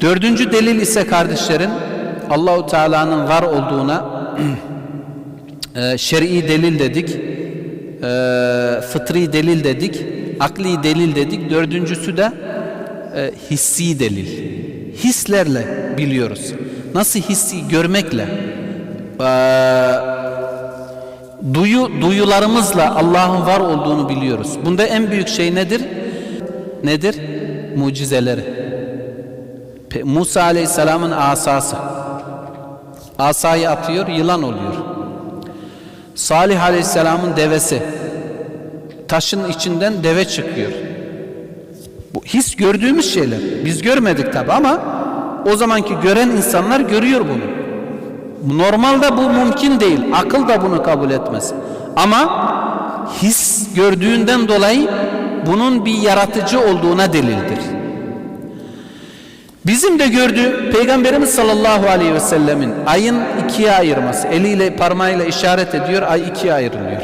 Dördüncü delil ise kardeşlerim Allahu Teala'nın var olduğuna e, şer'i delil dedik, e, fıtri delil dedik, akli delil dedik. Dördüncüsü de e, hissi delil. Hislerle biliyoruz. Nasıl hissi görmekle, duyu duyularımızla Allah'ın var olduğunu biliyoruz. Bunda en büyük şey nedir? Nedir? Mucizeleri. Musa Aleyhisselam'ın asası. Asayı atıyor, yılan oluyor. Salih Aleyhisselam'ın devesi. Taşın içinden deve çıkıyor. Bu his gördüğümüz şeyler. Biz görmedik tabi ama o zamanki gören insanlar görüyor bunu. Normalde bu mümkün değil. Akıl da bunu kabul etmez. Ama his gördüğünden dolayı bunun bir yaratıcı olduğuna delildir. Bizim de gördüğü Peygamberimiz sallallahu aleyhi ve sellemin ayın ikiye ayırması, eliyle parmağıyla işaret ediyor, ay ikiye ayrılıyor.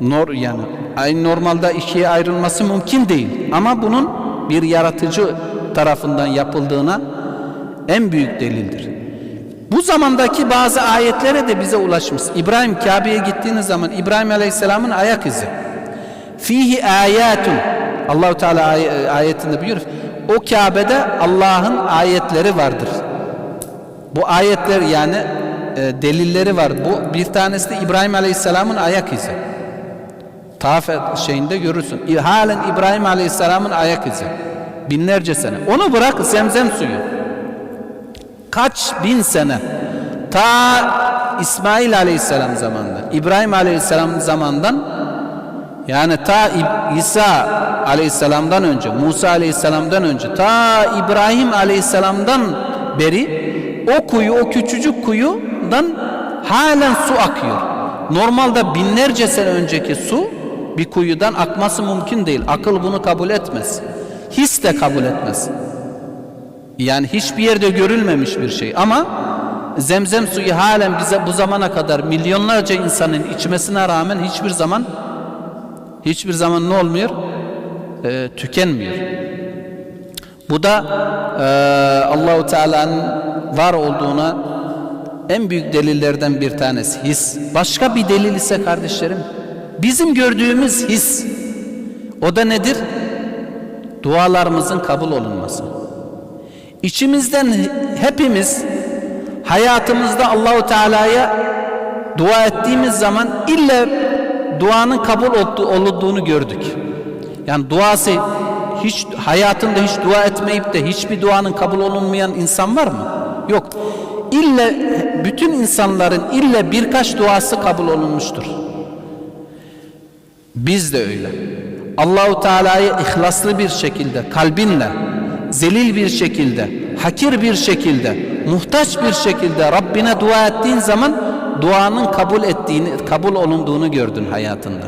Nor yani ayın normalde ikiye ayrılması mümkün değil. Ama bunun bir yaratıcı tarafından yapıldığına en büyük delildir. Bu zamandaki bazı ayetlere de bize ulaşmış. İbrahim Kabe'ye gittiğiniz zaman İbrahim Aleyhisselam'ın ayak izi. Fihi ayatun. Allahu Teala ay- ayetinde buyuruyor. O Kabe'de Allah'ın ayetleri vardır. Bu ayetler yani e, delilleri var. Bu bir tanesi de İbrahim Aleyhisselam'ın ayak izi. Tavaf şeyinde görürsün. Halen İbrahim Aleyhisselam'ın ayak izi. Binlerce sene. Onu bırak zemzem suyu. Kaç bin sene ta İsmail Aleyhisselam zamanında, İbrahim Aleyhisselam zamandan yani ta İsa Aleyhisselam'dan önce, Musa Aleyhisselam'dan önce, ta İbrahim Aleyhisselam'dan beri o kuyu, o küçücük kuyudan halen su akıyor. Normalde binlerce sene önceki su bir kuyudan akması mümkün değil. Akıl bunu kabul etmez. His de kabul etmez. Yani hiçbir yerde görülmemiş bir şey ama zemzem suyu halen bize bu zamana kadar milyonlarca insanın içmesine rağmen hiçbir zaman hiçbir zaman ne olmuyor? Ee, tükenmiyor. Bu da e, Allahu Teala'nın var olduğuna en büyük delillerden bir tanesi his. Başka bir delil ise kardeşlerim bizim gördüğümüz his. O da nedir? Dualarımızın kabul olunması. İçimizden hepimiz hayatımızda Allahu Teala'ya dua ettiğimiz zaman illa duanın kabul oldu- olunduğunu gördük. Yani duası hiç hayatında hiç dua etmeyip de hiçbir duanın kabul olunmayan insan var mı? Yok. İlla bütün insanların illa birkaç duası kabul olunmuştur. Biz de öyle. Allahu Teala'yı ihlaslı bir şekilde, kalbinle, zelil bir şekilde, hakir bir şekilde, muhtaç bir şekilde Rabbine dua ettiğin zaman duanın kabul ettiğini, kabul olunduğunu gördün hayatında.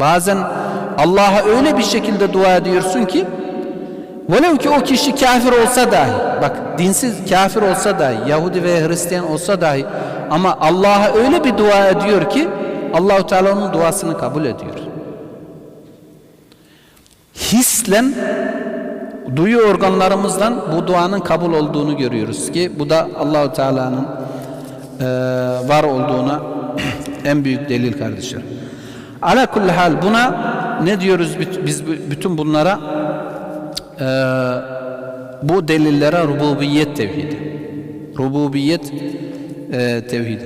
Bazen Allah'a öyle bir şekilde dua ediyorsun ki velev ki o kişi kafir olsa dahi bak dinsiz kafir olsa dahi Yahudi veya Hristiyan olsa dahi ama Allah'a öyle bir dua ediyor ki Allahu Teala onun duasını kabul ediyor. Hislen duyu organlarımızdan bu duanın kabul olduğunu görüyoruz ki bu da Allahu Teala'nın e, var olduğuna en büyük delil kardeşler. Ala kulli hal buna ne diyoruz biz bütün bunlara e, bu delillere rububiyet tevhidi. Rububiyet e, tevhidi.